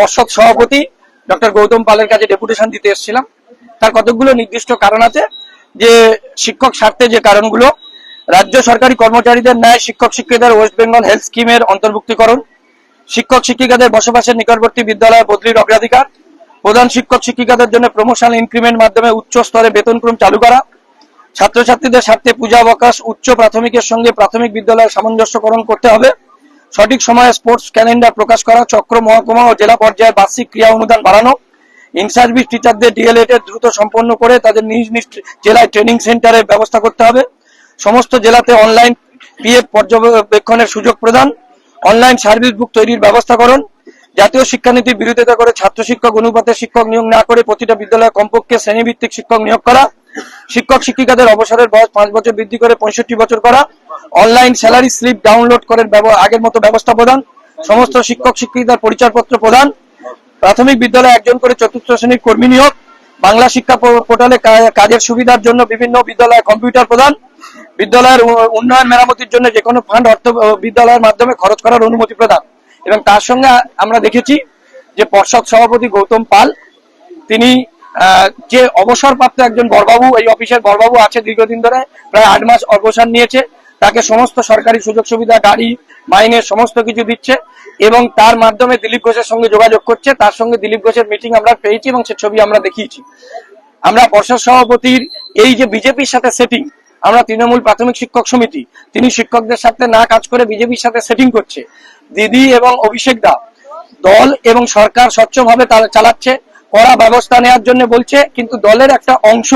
পর্ষদ সভাপতি ডক্টর গৌতম পালের কাছে ডেপুটেশন দিতে এসেছিলাম। তার কতগুলো নির্দিষ্ট কারণ আছে, যে শিক্ষক স্বার্থে যে কারণগুলো, রাজ্য সরকারি কর্মচারীদের ন্যায় শিক্ষক শিক্ষিকাদের ওয়েস্ট বেঙ্গল হেলথ স্কিমের অন্তর্ভুক্তিকরণ, শিক্ষক শিক্ষিকাদের বসবাসের নিকটবর্তী বিদ্যালয়ে বদলির অগ্রাধিকার, প্রধান শিক্ষক শিক্ষিকাদের জন্য প্রমোশনাল ইনক্রিমেন্ট মাধ্যমে উচ্চ স্তরে বেতনক্রম চালু করা, ছাত্রছাত্রীদের স্বার্থে পূজা অবকাশ উচ্চ প্রাথমিকের সঙ্গে প্রাথমিক বিদ্যালয়ের সামঞ্জস্যকরণ করতে হবে সঠিক সময়ে স্পোর্টস ক্যালেন্ডার প্রকাশ করা, চক্র, মহকুমা ও জেলা পর্যায়ে বার্ষিক ক্রিয়া অনুদান বাড়ানো ইন সার্ভিস টিচারদের ডিএলএড এর দ্রুত সম্পন্ন করে তাদের নিজ নিজ জেলায় ট্রেনিং সেন্টারের ব্যবস্থা করতে হবে। সমস্ত জেলাতে অনলাইন পিএফ পর্যবেক্ষণের সুযোগ প্রদান অনলাইন সার্ভিস বুক তৈরির ব্যবস্থাকরণ জাতীয় শিক্ষানীতির বিরোধিতা করে ছাত্র শিক্ষক অনুপাতে শিক্ষক নিয়োগ না করে প্রতিটা বিদ্যালয়ে কমপক্ষে শ্রেণীভিত্তিক শিক্ষক নিয়োগ করা, শিক্ষক শিক্ষিকাদের অবসরের বয়স পাঁচ বছর বৃদ্ধি করে পঁয়ষট্টি বছর করা অনলাইন স্যালারি স্লিপ ডাউনলোড করে ব্যব- আগের মতো ব্যবস্থা প্রদান। সমস্ত শিক্ষক শিক্ষিকার পরিচয়পত্র প্রদান। প্রাথমিক বিদ্যালয়ে একজন করে চতুর্থ শ্রেণির কর্মী নিয়োগ। বাংলা শিক্ষা পোর্টালে কাজের সুবিধার জন্য বিভিন্ন বিদ্যালয়ে কম্পিউটার প্রদান। বিদ্যালয়ের উন্নয়ন মেরামতির জন্য যে কোনো ফান্ড অর্থ বিদ্যালয়ের মাধ্যমে খরচ করার অনুমতি প্রদান। এবং তার সঙ্গে আমরা দেখেছি যে পর্ষদ সভাপতি গৌতম পাল, তিনি যে অবসরপ্রাপ্ত একজন বরবাবু, এই অফিসের বরবাবু আছে দীর্ঘদিন ধরে, প্রায় আট মাস অবসর নিয়েছে। তাকে সমস্ত সরকারি সুযোগ সুবিধা, গাড়ি মাইনে সমস্ত কিছু দিচ্ছে এবং তার মাধ্যমে দিলীপ ঘোষের সঙ্গে যোগাযোগ করছে। তার সঙ্গে দিলীপ ঘোষের মিটিং আমরা পেয়েছি এবং সে ছবি আমরা দেখিয়েছি। আমরা পর্ষদ সভাপতির এই যে বিজেপির সাথে সেটিং আমরা তৃণমূল প্রাথমিক শিক্ষক সমিতি, তিনি শিক্ষকদের সাথে না কাজ করে বিজেপির সাথে সেটিং করছে। দিদি এবং অভিষেক দা দল এবং সরকার স্বচ্ছভাবে চালাচ্ছে, কড়া ব্যবস্থা নেওয়ার জন্য বলছে, কিন্তু দলের একটা অংশ,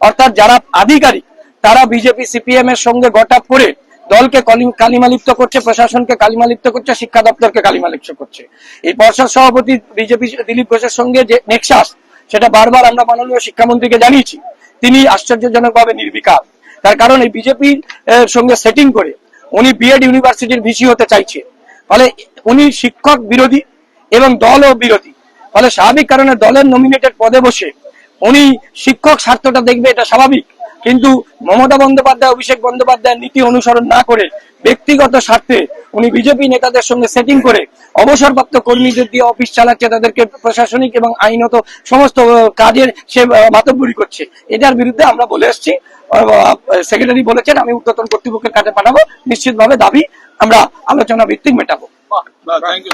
অর্থাৎ যারা আধিকারিক তারা বিজেপি, সিপিএম এর সঙ্গে গটাপ করে দলকে কলি- কালিমালিপ্ত করছে, প্রশাসনকে কালিমালিপ্ত করছে, শিক্ষা দপ্তরকে কালিমালিপ্ত করছে। এই পর্ষদ সভাপতি বিজেপি দিলীপ ঘোষের সঙ্গে যে নেক্সাস, সেটা বারবার আমরা মাননীয় শিক্ষামন্ত্রীকে জানিয়েছি। তিনি আশ্চর্যজনকভাবে নির্বিকার। তার কারণ এই বিজেপির সঙ্গে সেটিং করে উনি বিএড ইউনিভার্সিটির ভিসি হতে চাইছে। ফলে উনি শিক্ষক বিরোধী এবং দলও বিরোধী। ফলে স্বাভাবিক কারণে দলের নমিনেটেড পদে বসে উনি শিক্ষক স্বার্থটা দেখবে, এটা স্বাভাবিক। কিন্তু মমতা বন্দ্যোপাধ্যায় অভিষেক বন্দ্যোপাধ্যায়ের নীতি অনুসরণ না করে ব্যক্তিগত স্বার্থে উনি বিজেপি নেতাদের সঙ্গে সেটিং করে অবসরপ্রাপ্ত কর্মীদের দিয়ে অফিস চালাচ্ছে তাদেরকে প্রশাসনিক এবং আইনত সমস্ত কাজের সে মাতব্বরি করছে। এটার বিরুদ্ধে আমরা বলে এসেছি সেক্রেটারি বলেছেন আমি উর্ধ্বতন কর্তৃপক্ষের কাছে পাঠাবো নিশ্চিতভাবে দাবি আমরা আলোচনা ভিত্তিক মেটাবো। You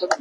sir